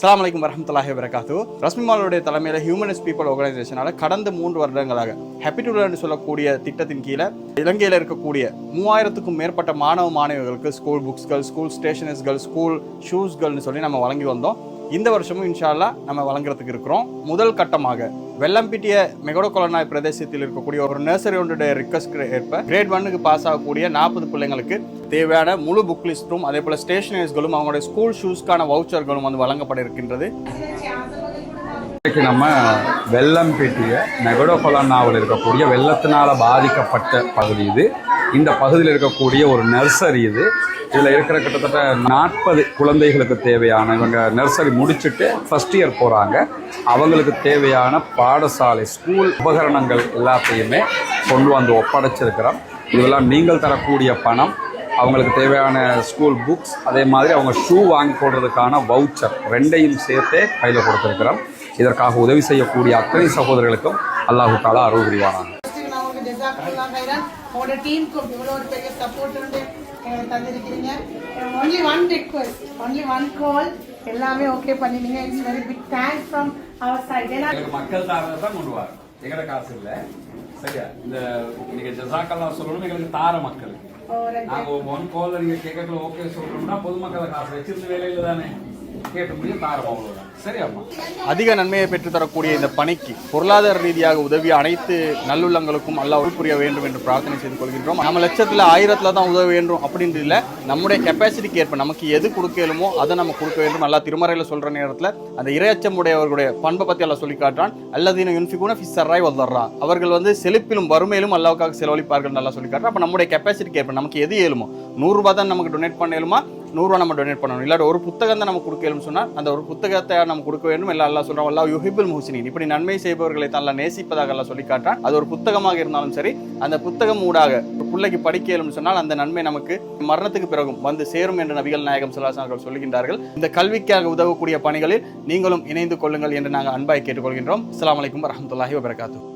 சலாம் அலைக்கும் வரஹமத்துல்லாஹி வரகாத்து ரஸ்மிமாலுடைய தலைமையில் ஹியூமனிஸ்ட் பீப்பிள் ஆர்கனைசேஷனால கடந்த மூன்று வருடங்களாக ஹாப்பி டு லேர்ன் சொல்லக்கூடிய திட்டத்தின் கீழே இலங்கையில் இருக்கக்கூடிய மூவாயிரத்துக்கும் மேற்பட்ட மாணவ மாணவிகளுக்கு ஸ்கூல் புக்ஸ்கள் ஸ்கூல் ஸ்டேஷனரிஸ்கள் ஸ்கூல் ஷூஸ்கள்னு சொல்லி நம்ம வழங்கி வந்தோம். இந்த வருஷமும் இன்ஷால்லா நம்ம வழங்குறதுக்கு இருக்கிறோம். முதல் கட்டமாக வெள்ளம்பிட்டிய மெகடோகொலனாய் பிரதேசத்தில் இருக்கக்கூடிய ஒரு நர்சரி ஒன்றுடைய ரிக்வஸ்ட் ஏற்ப கிரேட் ஒன்னுக்கு பாஸ் ஆகக்கூடிய நாற்பது பிள்ளைங்களுக்கு தேவையான முழு புக் லிஸ்ட்டும் அதே போல் ஸ்டேஷனரிஸ்களும் அவங்களுடைய ஸ்கூல் ஷூஸ்க்கான வவுச்சர்களும் வந்து வழங்கப்பட இருக்கின்றது. இன்றைக்கு நம்ம வெள்ளம் பெட்டிய நெகடோகொலன்னாவில் இருக்கக்கூடிய வெள்ளத்தினால் பாதிக்கப்பட்ட பகுதி இது. இந்த பகுதியில் இருக்கக்கூடிய ஒரு நர்சரி இது. இதில் இருக்கிற கிட்டத்தட்ட நாற்பது குழந்தைகளுக்கு தேவையான இவங்க நர்சரி முடிச்சுட்டு ஃபர்ஸ்ட் இயர் போகிறாங்க அவங்களுக்கு தேவையான பாடசாலை ஸ்கூல் உபகரணங்கள் எல்லாத்தையுமே கொண்டு வந்து ஒப்படைச்சிருக்கிறோம். இதெல்லாம் நீங்கள் தரக்கூடிய பணம். அவங்களுக்கு தேவையான ஸ்கூல் புக்ஸ் அதே மாதிரி அவங்க ஷூ வாங்கி போடுறதுக்கான வவுச்சர் ரெண்டையும் சேர்த்தே கையில் கொடுத்துருக்கிறோம். இதற்காக உதவி செய்யக்கூடிய அத்தனை சகோதரர்களுக்கும் அல்லாஹு தாலா அருள் புரிவானாங்க உங்களோட இவ்வளோ ஒரு பெரிய சப்போர்ட் வந்து தந்திருக்கிறீங்க only one only one call எல்லாமே okay பண்ணினீங்க it's very big thanks from our side ஏன்னா எங்களுக்கு மக்கள் தாரதை தான் கொண்டு வரோம் எங்கட காசு இல்லை. சரியா? இந்த நீங்க ஜசாக்கெல்லாம் சொல்லணும் எங்களுக்கு தார மக்களுக்கு நாங்க ஒன் கால் நீங்க கேட்கல ஓகே சொல்றோம்னா பொதுமக்களை காசு வச்சிருந்த வேலையில தானே. கேட்ட சரியாம்மா அதிக நன்மையை பெற்றுத்தரக்கூடிய இந்த பணிக்கு பொருளாதார ரீதியாக உதவிய அனைத்து நல்லுள்ளங்களுக்கும் அல்ல புரிய வேண்டும் என்று பிரார்த்தனை செய்து கொள்கின்றோம். நம்ம லட்சத்தில் ஆயிரத்தில் தான் உதவ வேண்டும் அப்படின்றது இல்லை. நம்முடைய கெப்பாசிட்டிக்கு ஏற்ப நமக்கு எது கொடுக்கலுமோ அதை நம்ம கொடுக்க வேண்டும். நல்லா திருமறையில் சொல்கிற நேரத்தில் அந்த இரையச்சம் உடையவர்களுடைய பண்பை பற்றி எல்லாம் சொல்லி காட்டுறான். அல்லதீன யுன்ஃபிகுன ஃபிஸ் சர்ராய் வல்லர்றா அவர்கள் வந்து செழிப்பிலும் வறுமையிலும் அல்லாவுக்காக செலவழிப்பார்கள் நல்லா சொல்லி காட்டுறான். அப்போ நம்முடைய கெப்பாசிட்டிக்கு ஏற்ப நமக்கு எது இயலுமோ நூறுரூபா தான் நமக்கு டொனேட் பண்ணலுமா? நூறுரூவா நம்ம டொனேட் பண்ணணும். இல்லாட்டி ஒரு புத்தகம் தான் நம்ம கொடுக்கணும்னு சொன்னால் அந்த ஒரு புத்தகத்தை நம்ம கொடுக்க வேண்டும் எல்லாம் அல்லாஹ் சொல்கிறோம் அல்லா யுஹிபுல் முஹ்சினின். இப்படி நன்மை செய்பவர்களை தான் நேசிப்பதாக எல்லாம் சொல்லி காட்டான் அது ஒரு புத்தகமாக இருந்தாலும் சரி அந்த புத்தகம் ஊடாக ஒரு பிள்ளைக்கு படிக்கலும்னு சொன்னால் அந்த நன்மை நமக்கு மரணத்துக்கு பிறகும் வந்து சேரும் என்று நபிகள் நாயகம் சல்லாசன் அவர்கள் சொல்லுகின்றார்கள் இந்த கல்விக்காக உதவக்கூடிய பணிகளில் நீங்களும் இணைந்து கொள்ளுங்கள் என்று நாங்கள் அன்பாய் கேட்டுக்கொள்கின்றோம். அஸ்லாம் வலைக்கம் வரமத்துல்லாஹி வபரகாத்து